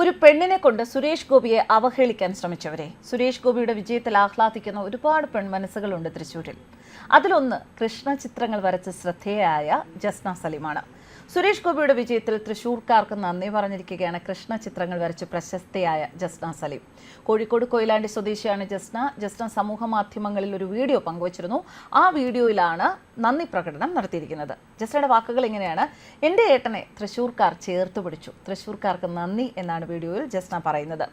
ഒരു പെണ്ണിനെ കൊണ്ട് സുരേഷ് ഗോപിയെ അവഹേളിക്കാൻ ശ്രമിച്ചവരെ. സുരേഷ് ഗോപിയുടെ വിജയത്തിൽ ആഹ്ലാദിക്കുന്ന ഒരുപാട് പെൺമനസ്സുകളുണ്ട് തൃശ്ശൂരിൽ. അതിലൊന്ന് കൃഷ്ണ ചിത്രങ്ങൾ വരച്ച് ശ്രദ്ധേയയായ ജസ്ന സലീമാണ്. സുരേഷ് ഗോപിയുടെ വിജയത്തിൽ തൃശൂർക്കാർക്ക് നന്ദി പറഞ്ഞിരിക്കുകയാണ്. കൃഷ്ണ ചിത്രങ്ങൾ വരച്ച് പ്രശസ്തയായ ജസ്ന സലീം. കോഴിക്കോട് കൊയിലാണ്ടി സ്വദേശിയാണ് ജസ്ന. ജസ്ന സമൂഹ മാധ്യമങ്ങളിൽ ഒരു വീഡിയോ പങ്കുവച്ചിരുന്നു. ആ വീഡിയോയിലാണ് നന്ദി പ്രകടനം നടത്തിയിരിക്കുന്നത്. ജസ്നയുടെ വാക്കുകൾ ഇങ്ങനെയാണ്. എന്റെ ഏട്ടനെ തൃശൂർക്കാർ ചേർത്ത് പിടിച്ചു. തൃശൂർക്കാർക്ക് നന്ദി എന്നാണ് വീഡിയോയിൽ ജസ്ന പറയുന്നത്.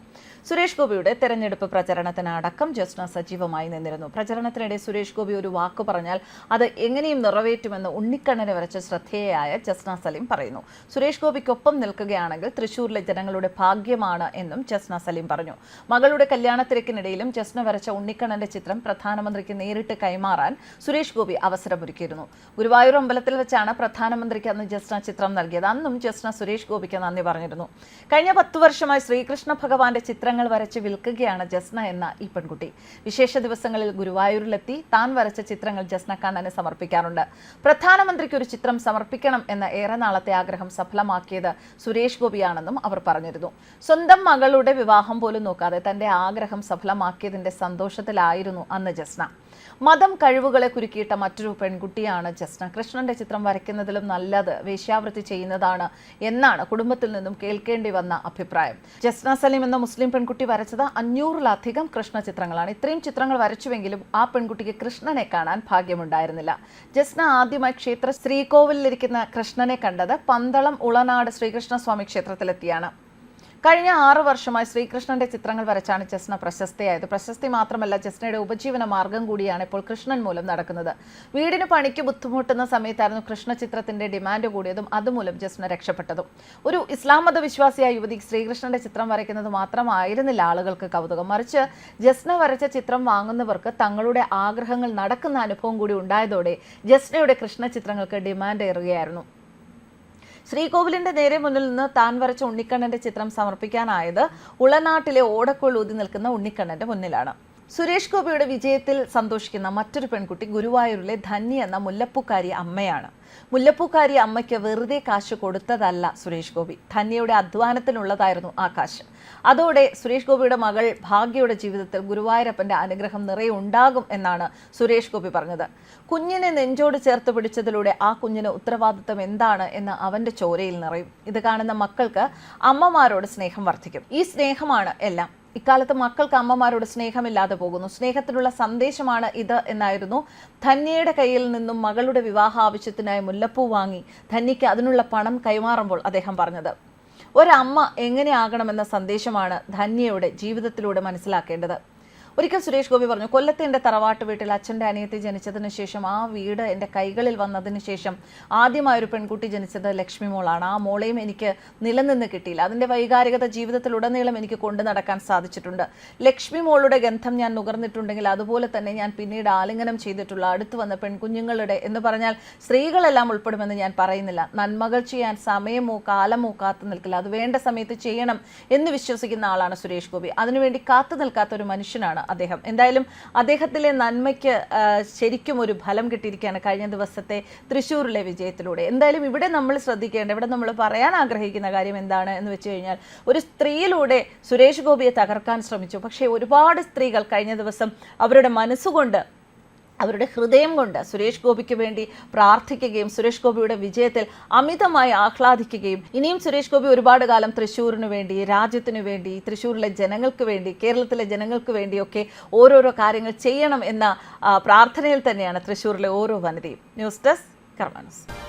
സുരേഷ് ഗോപിയുടെ തെരഞ്ഞെടുപ്പ് പ്രചരണത്തിനടക്കം ജസ്ന സജീവമായി നിന്നിരുന്നു. പ്രചരണത്തിനിടെ സുരേഷ് ഗോപി ഒരു വാക്ക് പറഞ്ഞാൽ അത് എങ്ങനെയും നിറവേറ്റുമെന്ന് ഉണ്ണിക്കണ്ണനെ വരച്ച ശ്രദ്ധേയയായ ജസ്ന സലീം പറയുന്നു. സുരേഷ് ഗോപിക്കൊപ്പം നിൽക്കുകയാണെങ്കിൽ തൃശൂരിലെ ജനങ്ങളുടെ ഭാഗ്യമാണ് എന്നും ജസ്ന സലീം പറഞ്ഞു. മകളുടെ കല്യാണത്തിരക്കിനിടയിലും ജസ്ന വരച്ച ഉണ്ണിക്കണ്ണന്റെ ചിത്രം പ്രധാനമന്ത്രിക്ക് നേരിട്ട് കൈമാറാൻ സുരേഷ് ഗോപി അവസരമൊരുക്കിയിരുന്നു. ഗുരുവായൂർ അമ്പലത്തിൽ വെച്ചാണ് പ്രധാനമന്ത്രിക്ക് അന്ന് ജസ്ന ചിത്രം നൽകിയത്. അന്നും ജസ്ന സുരേഷ് ഗോപിക്ക് നന്ദി പറഞ്ഞിരുന്നു. കഴിഞ്ഞ പത്തു വർഷമായി ശ്രീകൃഷ്ണ ഭഗവാന്റെ ചിത്രങ്ങൾ വരച്ച് വിൽക്കുകയാണ് ജസ്ന എന്ന ഈ പെൺകുട്ടി. വിശേഷ ദിവസങ്ങളിൽ ഗുരുവായൂരിലെത്തി താൻ വരച്ച ചിത്രങ്ങൾ ജസ്ന കണ്ണന് സമർപ്പിക്കാറുണ്ട്. പ്രധാനമന്ത്രിക്ക് ഒരു ചിത്രം സമർപ്പിക്കണം എന്ന നാളത്തെ ആഗ്രഹം സഫലമാക്കിയത് സുരേഷ് ഗോപിയാണെന്നും അവർ പറഞ്ഞിരുന്നു. സ്വന്തം മകളുടെ വിവാഹം പോലും നോക്കാതെ തന്റെ ആഗ്രഹം സഫലമാക്കിയതിന്റെ സന്തോഷത്തിലായിരുന്നു അന്ന് ജസ്ന. മതം കഴിവുകളെ കുരുക്കിയിട്ട മറ്റൊരു പെൺകുട്ടിയാണ് ജസ്ന. കൃഷ്ണന്റെ ചിത്രം വരയ്ക്കുന്നതിലും നല്ലത് വേശ്യാവൃത്തി ചെയ്യുന്നതാണ് എന്നാണ് കുടുംബത്തിൽ നിന്നും കേൾക്കേണ്ടി വന്ന അഭിപ്രായം. ജസ്ന സലീം എന്ന മുസ്ലിം പെൺകുട്ടി വരച്ചത് അഞ്ഞൂറിലധികം കൃഷ്ണ ചിത്രങ്ങളാണ്. ഇത്രയും ചിത്രങ്ങൾ വരച്ചുവെങ്കിലും ആ പെൺകുട്ടിക്ക് കൃഷ്ണനെ കാണാൻ ഭാഗ്യമുണ്ടായിരുന്നില്ല. ജസ്ന ആദ്യമായി ക്ഷേത്ര ശ്രീകോവിലിരിക്കുന്ന കൃഷ്ണനെ കണ്ടത് പന്തളം ഉളനാട് ശ്രീകൃഷ്ണസ്വാമി ക്ഷേത്രത്തിലെത്തിയാണ്. കഴിഞ്ഞ ആറു വർഷമായി ശ്രീകൃഷ്ണന്റെ ചിത്രങ്ങൾ വരച്ചാണ് ചെസ്ന പ്രശസ്തയായത്. പ്രശസ്തി മാത്രമല്ല ചെസ്നയുടെ ഉപജീവന മാർഗം കൂടിയാണ് ഇപ്പോൾ കൃഷ്ണൻ മൂലം നടക്കുന്നത്. വീടിന് പണിക്ക് ബുദ്ധിമുട്ടുന്ന സമയത്തായിരുന്നു കൃഷ്ണ ചിത്രത്തിന്റെ ഡിമാൻഡ് കൂടിയതും അതുമൂലം ജസ്ന രക്ഷപ്പെട്ടതും. ഒരു ഇസ്ലാം മതവിശ്വാസിയായ യുവതി ശ്രീകൃഷ്ണന്റെ ചിത്രം വരയ്ക്കുന്നത് മാത്രമായിരുന്നില്ല ആളുകൾക്ക് കൗതുകം. മറിച്ച് ജസ്ന വരച്ച ചിത്രം വാങ്ങുന്നവർക്ക് തങ്ങളുടെ ആഗ്രഹങ്ങൾ നടക്കുന്ന അനുഭവം കൂടി ഉണ്ടായതോടെ ജസ്നയുടെ കൃഷ്ണ ചിത്രങ്ങൾക്ക് ഡിമാൻഡ് ഏറുകയായിരുന്നു. ശ്രീകോവിലിന്റെ നേരെ മുന്നിൽ നിന്ന് താൻ വരച്ച ഉണ്ണിക്കണ്ണന്റെ ചിത്രം സമർപ്പിക്കാനായത് ഉളനാട്ടിലെ ഓടക്കുഴൽ ഊതി നിൽക്കുന്ന ഉണ്ണിക്കണ്ണന്റെ മുന്നിലാണ് സുരേഷ് ഗോപിയുടെ വിജയത്തിൽ സന്തോഷിക്കുന്ന മറ്റൊരു പെൺകുട്ടി ഗുരുവായൂരിലെ ധന്യ എന്ന മുല്ലപ്പൂക്കാരി അമ്മയാണ്. മുല്ലപ്പൂക്കാരി അമ്മയ്ക്ക് വെറുതെ കാശ് കൊടുത്തതല്ല സുരേഷ് ഗോപി. ധന്യയുടെ അധ്വാനത്തിനുള്ളതായിരുന്നു ആ കാശ്. അതോടെ സുരേഷ് ഗോപിയുടെ മകൾ ഭാഗ്യയുടെ ജീവിതത്തിൽ ഗുരുവായൂരപ്പന്റെ അനുഗ്രഹം നിറയെ ഉണ്ടാകും എന്നാണ് സുരേഷ് ഗോപി പറഞ്ഞത്. കുഞ്ഞിനെ നെഞ്ചോട് ചേർത്ത് പിടിച്ചതിലൂടെ ആ കുഞ്ഞിന് ഉത്തരവാദിത്തം എന്താണ് എന്ന് അവന്റെ ചോരയിൽ നിറയും. ഇത് കാണുന്ന മക്കൾക്ക് അമ്മമാരോട് സ്നേഹം വർദ്ധിക്കും. ഈ സ്നേഹമാണ് എല്ലാം. ഇക്കാലത്ത് മക്കൾക്ക് അമ്മമാരോട് സ്നേഹമില്ലാതെ പോകുന്നു. സ്നേഹത്തിനുള്ള സന്ദേശമാണ് ഇത് എന്നായിരുന്നു. ധന്യയുടെ കയ്യിൽ നിന്നും മകളുടെ വിവാഹ ആവശ്യത്തിനായി മുല്ലപ്പൂ വാങ്ങി ധന്യയ്ക്ക് അതിനുള്ള പണം കൈമാറുമ്പോൾ അദ്ദേഹം പറഞ്ഞത് ഒരമ്മ എങ്ങനെയാകണമെന്ന സന്ദേശമാണ് ധന്യയുടെ ജീവിതത്തിലൂടെ മനസ്സിലാക്കേണ്ടത്. ഒരിക്കൽ സുരേഷ് ഗോപി പറഞ്ഞു കൊല്ലത്തെ എന്റെ തറവാട്ട് വീട്ടിൽ അച്ഛന്റെ അനിയത്തി ജനിച്ചതിന് ശേഷം ആ വീട് എന്റെ കൈകളിൽ വന്നതിന് ശേഷം ആദ്യമായൊരു പെൺകുട്ടി ജനിച്ചത് ലക്ഷ്മി മോളാണ്. ആ മോളെയും എനിക്ക് നിലനിന്ന് കിട്ടിയില്ല. അതിന്റെ വൈകാരികത ജീവിതത്തിലുടനീളം എനിക്ക് കൊണ്ടു നടക്കാൻ സാധിച്ചിട്ടുണ്ട്. ലക്ഷ്മി മോളുടെ ഗന്ധം ഞാൻ നുകർന്നിട്ടുണ്ടെങ്കിൽ അതുപോലെ തന്നെ ഞാൻ പിന്നീട് ആലിംഗനം ചെയ്തിട്ടുള്ള അടുത്ത് വന്ന പെൺകുഞ്ഞുങ്ങളുടെ എന്ന് പറഞ്ഞാൽ സ്ത്രീകളെല്ലാം ഉൾപ്പെടുമെന്ന് ഞാൻ പറയുന്നില്ല. നന്മകൾ ചെയ്യാൻ സമയമോ കാലമോ കാത്തു നിൽക്കില്ല. അത് വേണ്ട സമയത്ത് ചെയ്യണം എന്ന് വിശ്വസിക്കുന്ന ആളാണ് സുരേഷ് ഗോപി. അതിനുവേണ്ടി കാത്തു നിൽക്കാത്ത ഒരു മനുഷ്യനാണ് അദ്ദേഹം. എന്തായാലും അദ്ദേഹത്തിലെ നന്മയ്ക്ക് ശരിക്കും ഒരു ഫലം കിട്ടിയിരിക്കുകയാണ് കഴിഞ്ഞ ദിവസത്തെ തൃശ്ശൂരിലെ വിജയത്തിലൂടെ. എന്തായാലും ഇവിടെ നമ്മൾ ശ്രദ്ധിക്കേണ്ട ഇവിടെ നമ്മൾ പറയാൻ ആഗ്രഹിക്കുന്ന കാര്യം എന്താണ് എന്ന് വെച്ച് കഴിഞ്ഞാൽ ഒരു സ്ത്രീയിലൂടെ സുരേഷ് ഗോപിയെ തകർക്കാൻ ശ്രമിച്ചു. പക്ഷേ ഒരുപാട് സ്ത്രീകൾ കഴിഞ്ഞ ദിവസം അവരുടെ മനസ്സുകൊണ്ട് അവരുടെ ഹൃദയം കൊണ്ട് സുരേഷ് ഗോപിക്ക് വേണ്ടി പ്രാർത്ഥിക്കുകയും സുരേഷ് ഗോപിയുടെ വിജയത്തിൽ അമിതമായി ആഹ്ലാദിക്കുകയും ഇനിയും സുരേഷ് ഗോപി ഒരുപാട് കാലം തൃശ്ശൂരിന് വേണ്ടി രാജ്യത്തിന് വേണ്ടി തൃശ്ശൂരിലെ ജനങ്ങൾക്ക് വേണ്ടി കേരളത്തിലെ ജനങ്ങൾക്ക് വേണ്ടിയൊക്കെ ഓരോരോ കാര്യങ്ങൾ ചെയ്യണം എന്ന പ്രാർത്ഥനയിൽ തന്നെയാണ് തൃശ്ശൂരിലെ ഓരോ വനിതയും. News desk കർമാനസ്